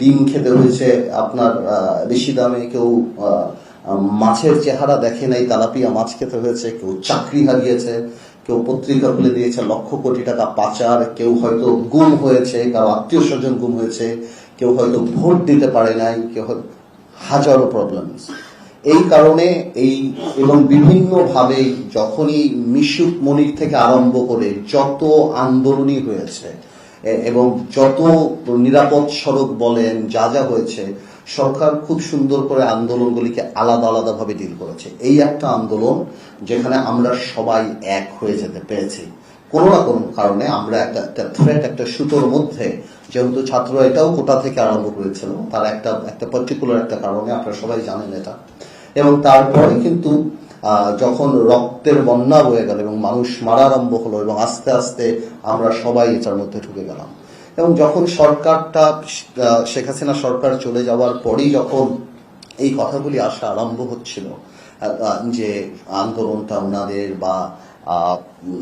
ডিম খেতে হয়েছে আপনার বেশি দামে কেউ মাছের চেহারা দেখে নাই, তালাপিয়া মাছ খেতে হয়েছে, কেউ চাকরি হারিয়েছে, কেউ পত্রিকা খুলে দিয়েছে, লক্ষ কোটি টাকা পাচার, কেউ হয়তো গুম হয়েছে কারও আত্মীয় স্বজন গুম হয়েছে, কেউ হয়তো ভোট দিতে পারে নাই, কেউ হাজারো প্রবলেমস এই কারণে এই, এবং বিভিন্ন ভাবে যখনই মিশুক মনির থেকে আরম্ভ করে যত আন্দোলনই হয়েছে এবং যত নিরাপদ সড়ক বলেন, যা যা হয়েছে, সরকার খুব সুন্দর করে আন্দোলনগুলিকে আলাদা আলাদা ভাবে ডিল করেছে। এই একটা আন্দোলন যেখানে আমরা সবাই এক হয়ে যেতে পেরেছি। কোনো না কোনো কারণে আমরা একটা একটা থ্রেট একটা সুতোর মধ্যে, যেহেতু ছাত্র এটাও কোটা থেকে আরম্ভ করেছিল, তার একটা একটা পার্টিকুলার একটা কারণে আপনারা সবাই জানেন এটা। এবং তারপরে কিন্তু যখন রক্তের বন্যা বয়ে গেল এবং মানুষ মারা আরম্ভ হলো এবং আস্তে আস্তে আমরা সবাই এটার মধ্যে ঢুকে গেলাম। এবং যখন সরকারটা শেখ হাসিনা সরকার চলে যাওয়ার পরেই যখন এই কথাগুলি আসা আরম্ভ হচ্ছিল যে আন্দোলনটা ওনাদের বা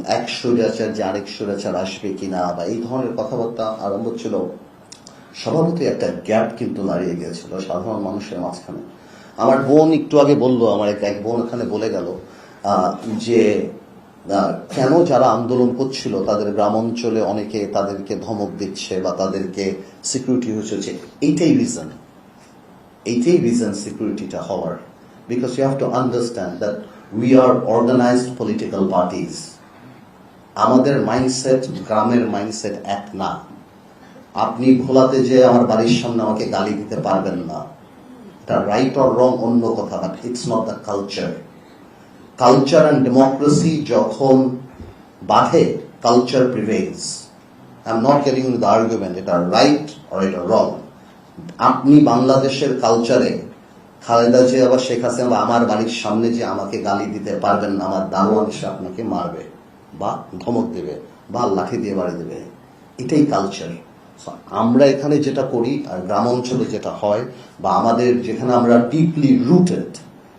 এক স্বৈরাচার যে আরেক স্বৈরাচার আসবে কিনা বা এই ধরনের কথাবার্তা আরম্ভ ছিল স্বভাবতই একটা গ্যাপ কিন্তু দাঁড়িয়ে গিয়েছিল সাধারণ মানুষের মাঝখানে। আমার বোন একটু আগে বলল, আমার এক বোন ওখানে বলে গেল যে কেন যারা আন্দোলন করছিল, তাদের গ্রাম অঞ্চলে অনেকে তাদেরকে ধমক দিচ্ছে বা তাদেরকে সিকিউরিটি হচ্ছে এইটাই রিজন এইটাই রিজন সিকিউরিটিটা হওয়ার। Because you have to understand that we are organized political parties আমাদের মাইন্ডসেট গ্রামের মাইন্ডসেট এক না। আপনি ভোলাতে যে আমার বাড়ির সামনে আমাকে গালি দিতে পারবেন না। এটা রাইট অর রং অন্য কথা but it's not the culture culture and democracy যখন বাধে culture prevails I am not getting the argument এটা রাইট অর এটা রং আপনি বাংলাদেশের কালচারে খালেদা জিয়া বা শেখ হাসিনা বা আমার বাড়ির সামনে যে আমাকে গালি দিতে পারবেন না, আমার দারোয়ান এসে আপনাকে মারবে বা ধমক দেবে বা লাঠি দিয়ে বাড়ি দেবে, এটাই কালচার আমরা এখানে যেটা করি, আর গ্রাম অঞ্চলে যেটা হয়, বা আমাদের যেখানে আমরা ডিপলি রুটেড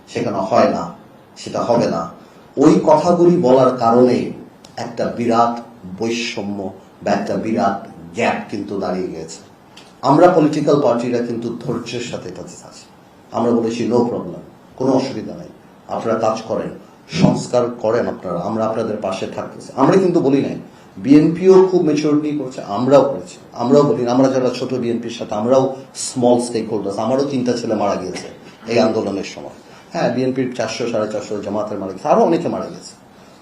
সেখানে হয় না, সেটা হবে না। ওই কথাগুলি বলার কারণে একটা বিরাট বৈষম্য বা একটা বিরাট গ্যাপ কিন্তু দাঁড়িয়ে গেছে। আমরা পলিটিক্যাল পার্টিরা কিন্তু ধৈর্যের সাথে এটাতে আছি। আমরা বলেছি নো প্রবলেম কোনো অসুবিধা নাই। আপনারা কাজ করেন, সংস্কার করেন আপনারা, আমরা আপনাদের পাশে থাকতেছি। আমরা কিন্তু বলি নাই বিএনপিও খুব মেচুরিটি করছে, আমরাও করেছি। আমরাও বলি, আমরা যারা ছোট বিএনপির সাথে, আমরাও স্মল স্টেক হোল্ডার্স আমারও তিনটা ছেলে মারা গিয়েছে এই আন্দোলনের সময়। হ্যাঁ বিএনপির চারশো, সাড়ে চারশো জামাতের মারা গেছে আরও অনেকে মারা গেছে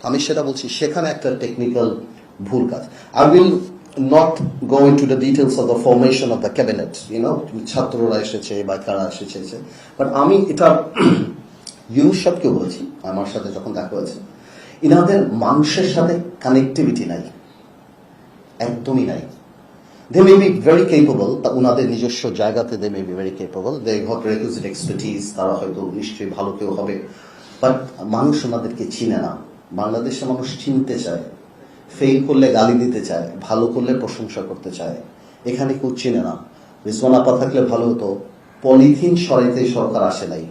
আমি সেটা বলছি, সেখানে একটা টেকনিক্যাল ভুল কাজ। I will not into the details of the formation of the cabinet you know ছাত্ররা এসেছে বা কারা এসেছে বাট আমি এটা ইউনুস বলেছি, আমার সাথে যখন দেখা হয়েছে, ইনাদের মানুষের সাথে কানেক্টিভিটি নাই। একদমই নাই। They may be very capable ওনাদের নিজস্ব জায়গাতে they may be very capable they got requisite expertise তারা হয়তো নিশ্চয়ই ভালো কেউ হবে। বাট মানুষ ওনাদেরকে চিনে না। বাংলাদেশের মানুষ চিনতে চায়। ফেল করলে গালি দিতে চায়, ভালো করলে প্রশংসা করতে চায়। এখানে কেউ চিনে না। রিসমান আপা থাকলে ভালো হতো। পলিথিন সরাইতে সরকার আসে নাই।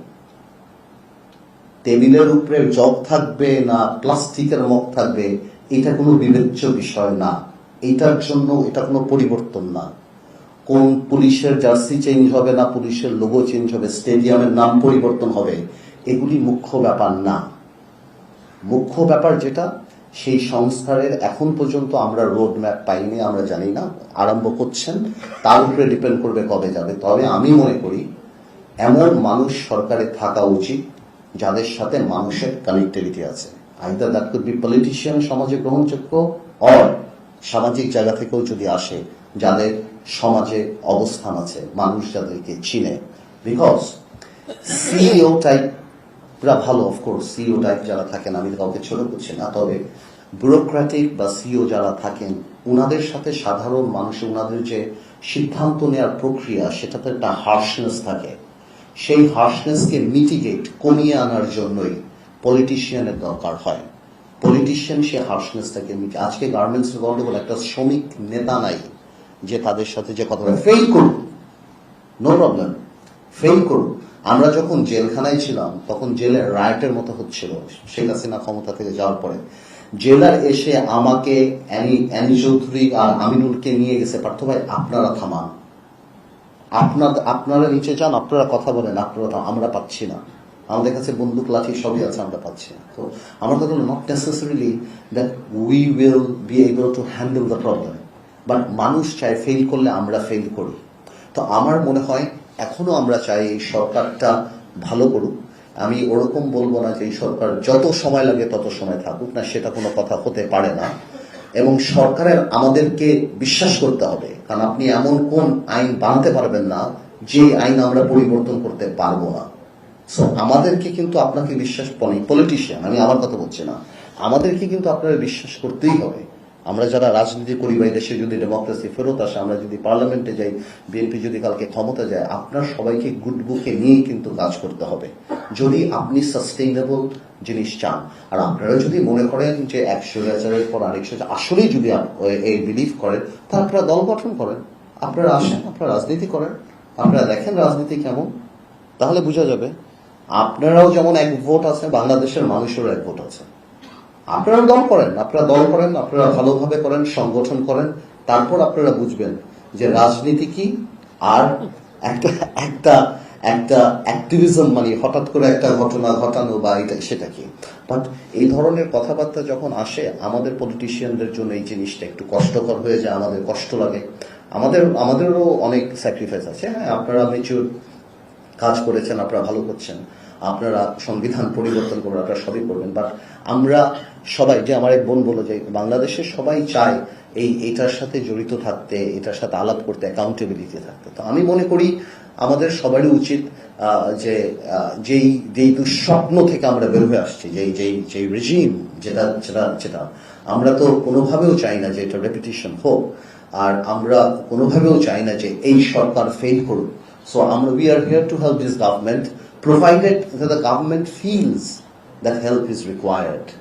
টেবিলের উপরে জগ থাকবে না, প্লাস্টিকের মগ থাকবে, এটা কোনো বিবেচ্য বিষয় না। এটার জন্য এটা কোনো পরিবর্তন না। কোন পুলিশের জার্সি চেঞ্জ হবে না, পুলিশের লোগো চেঞ্জ হবে, স্টেডিয়ামের নাম পরিবর্তন হবে, এগুলি মুখ্য ব্যাপার না। মুখ্য ব্যাপার যেটা, সেই সংস্কারের এখন পর্যন্ত আমরা রোড ম্যাপ পাইনি, আমরা জানি না, আরম্ভ করছেন, তার উপরে ডিপেন্ড করবে কবে যাবে। তবে আমি মনে করি, এমন মানুষ সরকারে থাকা উচিত, যাদের সাথে মানুষের কানেক্টিভিটি আছে। Either that could be politician সমাজে গ্রহণযোগ্য অর সামাজিক জায়গা থেকেও যদি আসে, যাদের সমাজে অবস্থান আছে, মানুষ যাদেরকে চিনে। বিকজ সিইও টাইপ পুরা ভালো অফকোর্স সিইও টাইপ যারা থাকেন, আমি কাউকে ছোট করছি না, তবে ব্যুরোক্রেটিক বা সিও যারা থাকেন ওনাদের সাথে সাধারণ মানুষ ওনাদের যে সিদ্ধান্ত নেওয়ার প্রক্রিয়া, সেটাতে একটা হার্শনেস থাকে। সেই হার্শনেসকে মিটিগেট কমিয়ে আনার জন্যই পলিটিশিয়ানের দরকার হয়। পলিটিশিয়ান সে হার্শনেসটাকে আজকে গার্মেন্টস গন্ডগোল একটা শ্রমিক নেতা নাই যে তাদের সাথে যে কথা ফেল করুন নো প্রবলেম ফেল করুন আমরা যখন জেলখানায় ছিলাম, তখন জেলের রায়টের মতো হচ্ছিল। শেখ হাসিনা ক্ষমতা থেকে যাওয়ার পরে। জেলার এসে আমাকে চৌধুরী আর আমিনুলকে নিয়ে গেছে। পার্থ ভাই, আপনারা থামান। আপনার আপনারা নিচে যান, আপনারা কথা বলেন, আপনারা আমরা পাচ্ছি না। আমাদের কাছে বন্দুক, লাঠি সবই আছে, আমরা পাচ্ছি তো আমার কথা হলো not necessarily that we will be able to handle the problem but মানুষ চায় ফেল করলে আমরা ফেল করি। তো আমার মনে হয়, এখনও আমরা চাই এই সরকারটা ভালো করুক। আমি ওরকম বলব না যে এই সরকার যত সময় লাগে তত সময় থাকুক, না সেটা কোনো কথা হতে পারে না। এবং সরকারের আমাদেরকে বিশ্বাস করতে হবে, কারণ আপনি এমন কোন আইন বানাতে পারবেন না যে আইন আমরা পরিবর্তন করতে পারব না। আমাদেরকে কিন্তু আপনাকে বিশ্বাস পলিটিশিয়ান আমি আমার কথা বলছি না। আমাদেরকে কিন্তু আপনারা বিশ্বাস করতেই হবে। আমরা যারা রাজনীতি করি বা দেশে যদি ডেমোক্রেসি ফেরত আসে, আমরা যদি পার্লামেন্টে যাই বিএনপি যদি কালকে ক্ষমতা যায়, আপনার সবাইকে গুড বুকে নিয়ে কিন্তু কাজ করতে হবে। যদি আপনি সাস্টেইনেবল জিনিস চান, আর আপনারা যদি মনে করেন যে একশো হাজারের পর আরেকশো আসলেই যদি এই বিলিভ করেন তা আপনারা দল গঠন করেন। আপনারা আসেন, আপনারা রাজনীতি করেন। আপনারা দেখেন রাজনীতি কেমন, তাহলে বোঝা যাবে আপনারাও যেমন এক ভোট আছে বাংলাদেশের মানুষেরও এক ভোট আছে। আপনারা দল করেন, আপনারা দল করেন, আপনারা ভালোভাবে করেন, সংগঠন করেন, তারপর আপনারা বুঝবেন যে রাজনীতি কি আর একটা একটা একটা অ্যাক্টিভিজম মানে হঠাৎ করে একটা ঘটনা ঘটানো বা এটা, সেটা কি? বাট এই ধরনের কথাবার্তা যখন আসে, আমাদের পলিটিশিয়ানদের জন্য এই জিনিসটা একটু কষ্টকর হয়ে যায়, আমাদের কষ্ট লাগে। আমাদের, আমাদেরও অনেক স্যাক্রিফাইস আছে। হ্যাঁ আপনারা মেচুর কাজ করেছেন, আপনারা ভালো করছেন। আপনারা সংবিধান পরিবর্তন করবেন আপনারা সবই করবেন। বাট আমরা সবাই, যে আমার এক বোন বলল যে বাংলাদেশের সবাই চায় এই, এটার সাথে জড়িত থাকতে, এটার সাথে আলাপ করতে অ্যাকাউন্টেবিলিটি থাকতে। তো আমি মনে করি আমাদের সবারই উচিত যে যেই যেই দুঃস্বপ্ন থেকে আমরা বের হয়ে আসছি, যেই যেই যেই রেজিম যেটা যেটা যেটা, আমরা তো কোনোভাবেও চাই না যে এটা রেপিটিশন হোক। আর আমরা কোনোভাবেও চাই না যে এই সরকার ফেল করুক। So we are here to help this government, provided that the government feels that help is required.